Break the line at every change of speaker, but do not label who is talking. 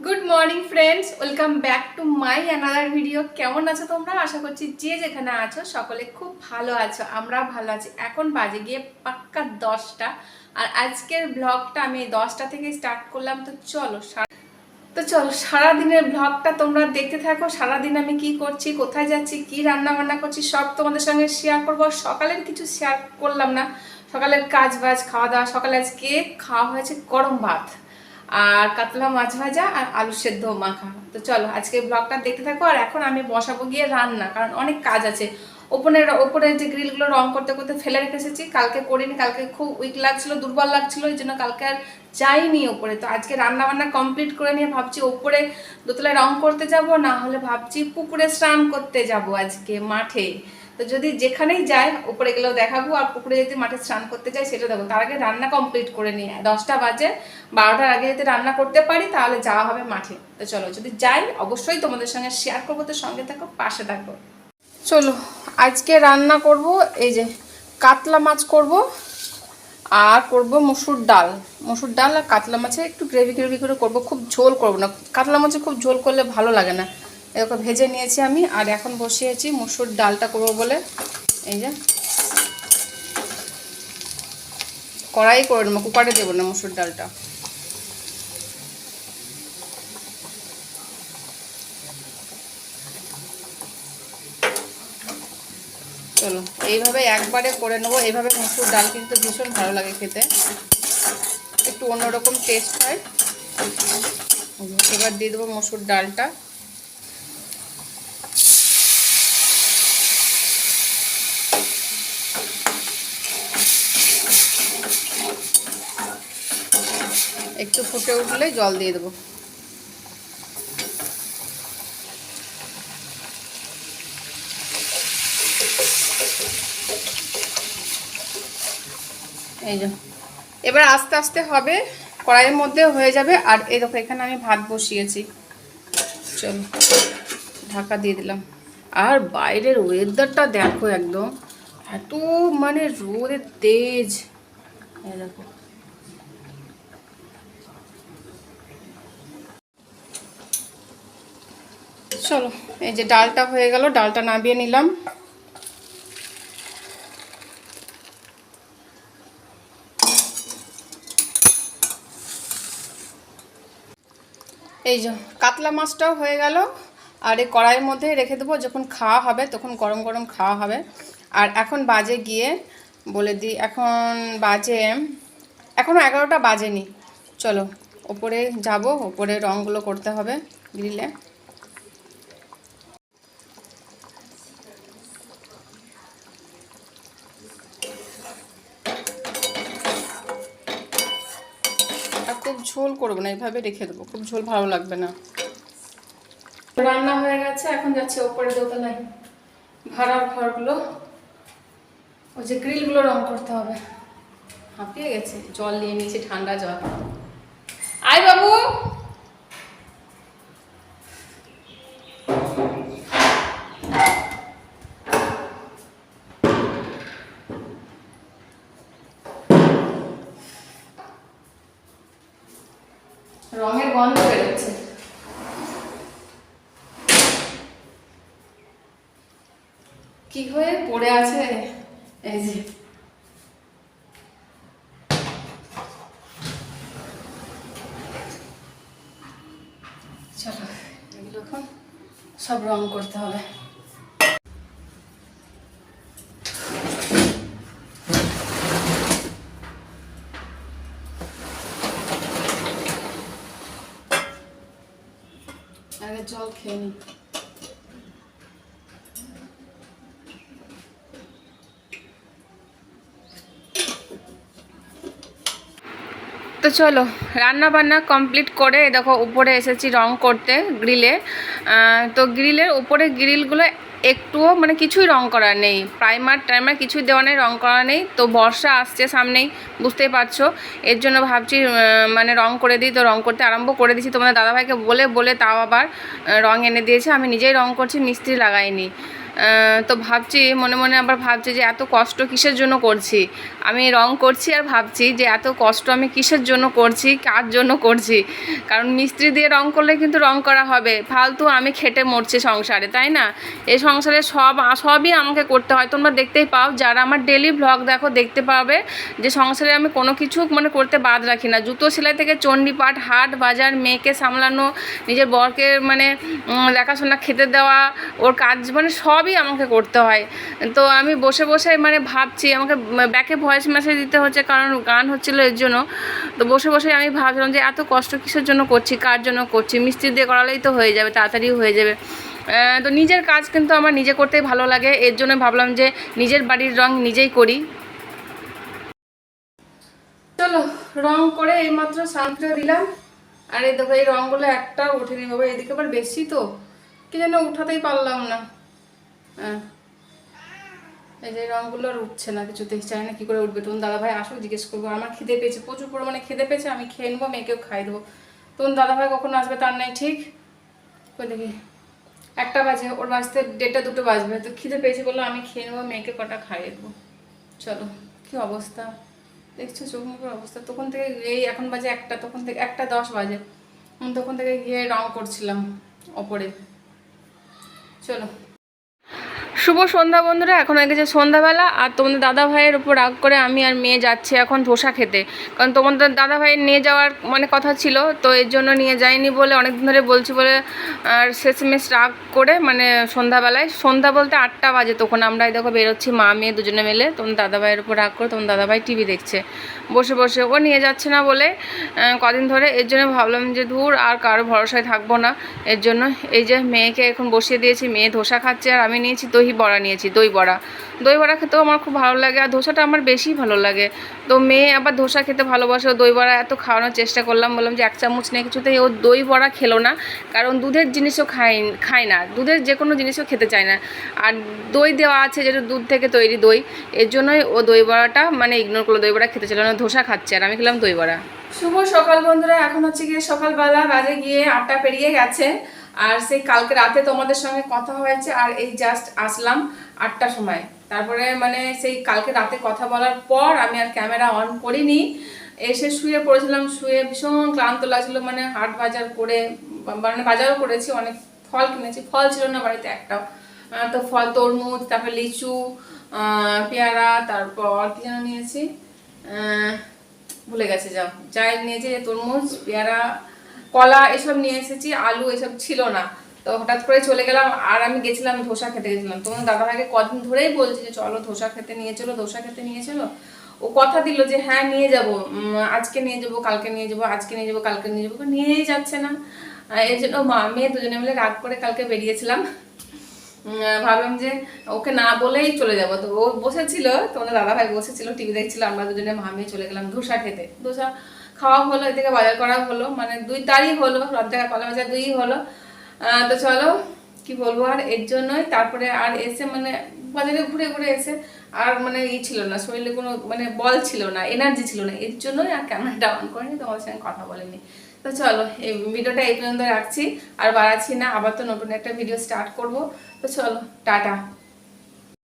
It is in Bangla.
Good morning friends welcome back to my another video কেমন আছো তোমরা? আশা করছি যে যেখানে আছো, সকলে খুব ভালো আছো, আমরা ভালো আছি। এখন বাজে গিয়ে পাক্কা দশটা। আর আজকের ব্লগটা আমি দশটা থেকে স্টার্ট করলাম। তো চলো তো চলো, সারাদিনের ব্লগটা তোমরা দেখতে থাকো। সারাদিন আমি কি করছি, কোথায় যাচ্ছি, কি রান্না বান্না করছি, সব তোমাদের সঙ্গে শেয়ার করব। সকালের কিছু শেয়ার করলাম না। সকালের কাজ বাজ, খাওয়া দাওয়া, সকালে আজকে খাওয়া হয়েছে গরম ভাত। আর কাতলা মাছ ভাজা আর আলু সেদ্ধ মাখা। তো চলো আজকে ব্লগটা দেখতে থাকো আর এখন আমি বসাবো গিয়ে রান্না, কারণ অনেক কাজ আছে। ওপরের ওপরের যে গ্রিলগুলো রং করতে করতে ফেলে রেখে এসেছি কালকে করিনি, কালকে খুব উইক লাগছিল, দুর্বল লাগছিল, এই জন্য কালকে আর যাইনি ওপরে। তো আজকে রান্না বান্না কমপ্লিট করে নিয়ে ভাবছি ওপরে দোতলায় রং করতে যাব, না হলে ভাবছি পুকুরে স্নান করতে যাব আজকে মাঠে। তো যদি যেখানেই যাই উপরে গেলেও দেখাবো আর পুকুরে যদি মাঠে স্নান করতে যাই, সেটা দেখো তার আগে রান্না কমপ্লিট করে নিয়ে দশটা বাজে, বারোটার আগে যদি রান্না করতে পারি, তাহলে যাওয়া হবে মাঠে। তো চলো, যদি যাই, অবশ্যই তোমাদের সঙ্গে শেয়ার করব। তো সঙ্গে থাকো, পাশে থাকো। চলো, আজকে রান্না করব, এই যে কাতলা মাছ করব আর করব মসুর ডাল। মসুর ডাল আর কাতলা মাছে একটু গ্রেভি গ্রেভি করে করব। খুব ঝোল করব না। কাতলা মাছে খুব ঝোল করলে ভালো লাগে না। এরকম ভেজে নিয়েছি আমি, আর এখন বসিয়েছি মসুর ডালটা করব বলে। এই যে। কড়াই করে নেব, কুকারে দেবো না মসুর ডালটা। চলো, এইভাবে একবারে করে নেব। এইভাবে মসুর ডাল কিন্তু ভীষণ ভালো লাগে খেতে। একটু অন্যরকম টেস্ট হয়। এবার দিয়ে দেবো মসুর ডালটা। একটু ফুটে উঠলে জল দিয়ে দেবো। এই যে। এবার আস্তে আস্তে হবে, কড়াইয়ের মধ্যে হয়ে যাবে। আর এই দেখো, এখানে আমি ভাত বসিয়েছি। চলো, ঢাকা দিয়ে দিলাম। আর বাইরের ওয়েদারটা দেখো একদম। এত মানে রোদের তেজ। দেখো। চলো, এই যে ডালটা হয়ে গেল, ডালটা নামিয়ে নিলাম। এই যে, কাতলা মাছটাও হয়ে গেল, আর এই কড়াইয়ের মধ্যে রেখে দেবো, যখন খাওয়া হবে, তখন গরম গরম খাওয়া হবে। আর এখন বাজে গিয়ে বলে দিই, এখন বাজে এখনও এগারোটা বাজেনি। চলো, ওপরে যাব, ওপরে রঙগুলো করতে হবে, গ্রিলে আর খুব ঝোল করব না, এইভাবে রেখে দেবো, খুব ঝোল ভালো লাগবে না। রান্না হয়ে গেছে, এখন যাচ্ছে ওপরে দোতলায়। ভাড়ার ঘরগুলো, ওই যে গ্রিলগুলো রং করতে হবে। হাঁপিয়ে গেছে, জল নিয়ে নিয়েছি ঠান্ডা জল। আয় বাবু! গন্ধ বেরোচ্ছে কি হয়ে পড়ে আছে? এই যে। চলো এগুলো সব রং করতে হবে আগে জল খেয়ে তো চলো রান্না বান্না কমপ্লিট করে, দেখো, উপরে এসেছি রং করতে গ্রিলে তো গ্রিলের উপরে গ্রিলগুলো একটুও মানে কিছুই রং করা নেই। প্রাইমার, টাইমার কিছুই দেওয়া নেই, রং করা নেই। তো বর্ষা আসছে সামনেই, বুঝতেই পারছ। এর জন্য ভাবছি মানে রং করে দিই। তো রং করতে আরম্ভ করে দিয়েছি তোমাদের দাদাভাইকে বলে বলে তাও আবার রং এনে দিয়েছে। আমি নিজেই রং করছি, মিস্ত্রি লাগাইনি। তো ভাবছি, মনে মনে আবার ভাবছি যে এত কষ্ট কিসের জন্য করছি? আমি রং করছি আর ভাবছি যে এত কষ্ট আমি কিসের জন্য করছি, কার জন্য করছি? কারণ মিস্ত্রি দিয়ে রং করলে কিন্তু রং করা হবে। ফালতু আমি খেটে মরছি সংসারে, তাই না? এই সংসারে সব সবই আমাকে করতে হয়। তোমরা দেখতেই পাও, যারা আমার ডেলি ব্লগ দেখো, দেখতে পাবে যে সংসারে আমি কোনো কিছু মানে করতে বাদ রাখি না। জুতো সেলাই থেকে চণ্ডীপাঠ, হাট বাজার, মেয়েকে সামলানো, নিজের বরকে মানে দেখাশোনা, খেতে দেওয়া, ওর কাজ মানে সবই আমাকে করতে হয়। তো আমি বসে বসে মানে ভাবছি, আমাকে ব্যাকে ভয়েস মেসেজ দিতে হচ্ছে কারণ গান হচ্ছিল এর জন্য। তো বসে বসে আমি ভাবছিলাম যে এত কষ্ট কিসের জন্য করছি, কার জন্য করছি? মিস্ত্রি দিয়ে করালেই তো হয়ে যাবে তাড়াতাড়ি হয়ে যাবে। তো নিজের কাজ কিন্তু আমার নিজে করতেই ভালো লাগে, এর জন্য ভাবলাম যে নিজের বাড়ির রং নিজেই করি। চলো, রং করে এইমাত্র শান্তিটা দিলাম। আর এই দেখো, এই রঙগুলো একটা উঠেনি বাবা, এদিকে আবার বেশি তো। কি যেন উঠাতেই পারলাম না। এই যে রঙগুলো আর উঠছে না কিছুতেই চাই না কি করে উঠবে। তখন দাদা ভাই জিজ্ঞেস করব। আমার খিদে পেয়েছে, প্রচুর পরিমাণে খিদে পেয়েছে, আমি খেয়ে নেব, মেয়েকেও খাই দেবো। তখন দাদা ভাই কখন আসবে তার নাই, ঠিক? কই দেখি। একটা বাজে, ওর বাজতে দেড়টা, দুটো বাজবে। তো খিদে পেয়েছে বলল, আমি খেয়ে নেব, মেয়েকে কটা খাইয়ে দেবো। চলো, কি অবস্থা? দেখছ চোখ মুখের অবস্থা? তখন থেকে এই এখন বাজে একটা, তখন থেকে একটা দশ বাজে। তখন থেকে গিয়ে রং করছিলাম, ওপরে। চলো। শুভ সন্ধ্যা বন্ধুরা, এখন হয়ে গেছে সন্ধ্যাবেলা আর তোমাদের দাদা ভাইয়ের উপর রাগ করে আমি আর মেয়ে যাচ্ছি এখন ধোসা খেতে। কারণ তোমাদের দাদা ভাইয়ের নিয়ে যাওয়ার মানে কথা ছিল, তো এর জন্য নিয়ে যাইনি বলে অনেকদিন ধরে বলছি বলে, আর শেষমেশ রাগ করে মানে সন্ধ্যাবেলায়, সন্ধ্যা বলতে আটটা বাজে তখন আমরা দেখো বেরোচ্ছি, মা, মেয়ে দুজনে মিলে তখন দাদা ভাইয়ের উপর রাগ করে তোমার দাদা ভাই টিভি দেখছে। বসে বসে, ও নিয়ে যাচ্ছে না বলে কদিন ধরে এর জন্য ভাবলাম যে দূর আর কারও ভরসায় থাকব না, এর জন্য এই যে মেয়েকে এখন বসিয়ে দিয়েছি, মেয়ে ধোসা খাচ্ছে আর আমি নিয়েছি দই বড়া নিয়েছি, দই বড়া। দই বড়া খেতেও আমার খুব ভালো লাগে আর ধোসাটা আমার বেশি ভালো লাগে। তো মেয়ে আবার ধোসা খেতে ভালোবাসে দই বড়া এত খাওয়ানোর চেষ্টা করলাম, বললাম যে এক চামচ নিয়ে কিছুতেই ও দই বড়া খেলো না, কারণ দুধের জিনিসও খায় খায় না। দুধের যে কোনো জিনিসও খেতে চায় না। আর দই দেওয়া আছে যেটা দুধ থেকে তৈরি দই, এর জন্যই ও দই বড়াটা মানে ইগনোর করল, দই বড়া খেতে ছিল না, ধোসা খাচ্ছে আর আমি খেলাম দই বড়া। শুভ সকাল বন্ধুরা, এখন হচ্ছে গিয়ে সকালবেলা বাজে গিয়ে আটটা পেরিয়ে গেছে। আর সেই কালকে রাতে তোমাদের সঙ্গে কথা হয়েছে, আর এই জাস্ট আসলাম আটটার সময়। তারপরে মানে সেই কালকে রাতে কথা বলার পর আমি আর ক্যামেরা অন করিনি, এসে শুয়ে পড়েছিলাম, শুয়ে ভীষণ ক্লান্ত লাগছিল মানে হাট বাজার করে মানে বাজারও করেছি, অনেক ফল কিনেছি, ফল ছিল না বাড়িতে একটাও। তো ফল, তরমুজ, তারপর লিচু পেয়ারা, তারপর কি যেন নিয়েছি ভুলে গেছে, যাও। যাই নিয়েছি তরমুজ, পেয়ারা কলা এসব নিয়ে এসেছি, আলু এসব ছিল না। তো হঠাৎ করে চলে গেলাম, আর আমি গেছিলাম ধোসা খেতে গেছিলাম। তোমার দাদাভাইকে কদিন ধরেই বলছি যে, চলো ধোসা খেতে নিয়ে চলো, ধোসা খেতে নিয়ে চলো। ও কথা দিল যে হ্যাঁ নিয়ে যাব। আজকে নিয়ে যাব, কালকে নিয়ে যাব, আজকে নিয়ে যাব, কালকে নিয়ে যাব। নিয়েই যাচ্ছে না। এই জন্য মা মেয়ে দুজনে মিলে রাগ করে কালকে বেরিয়েছিলাম। ভাবলাম যে, ওকে না বলেই চলে যাব। তো ও বসেছিল, তোমাদের দাদা ভাই বসেছিল, টিভি দেখছিল, আমরা দুজনে মামে চলে গেলাম ধোসা খেতে। ধোসা খাওয়া হলো, এদিকে বাজার করা হলো মানে দুই তারই হলো রথ দেখা কলা বাজার দুই হলো। তো চলো, কি বলব আর, এর জন্যই তারপরে আর এসে মানে বাজারে ঘুরে ঘুরে এসে আর মানে ই ছিল না, শরীরে কোনো মানে বল ছিল না এনার্জি ছিল না। এর জন্যই আর ক্যামেরাটা অন করিনি, তোমাদের সঙ্গে কথা বলিনি। তো চলো, এই ভিডিওটা এই পর্যন্ত রাখছি, আর বাড়াচ্ছি না, আবার তো নতুন একটা ভিডিও স্টার্ট করব। তো চলো, টাটা।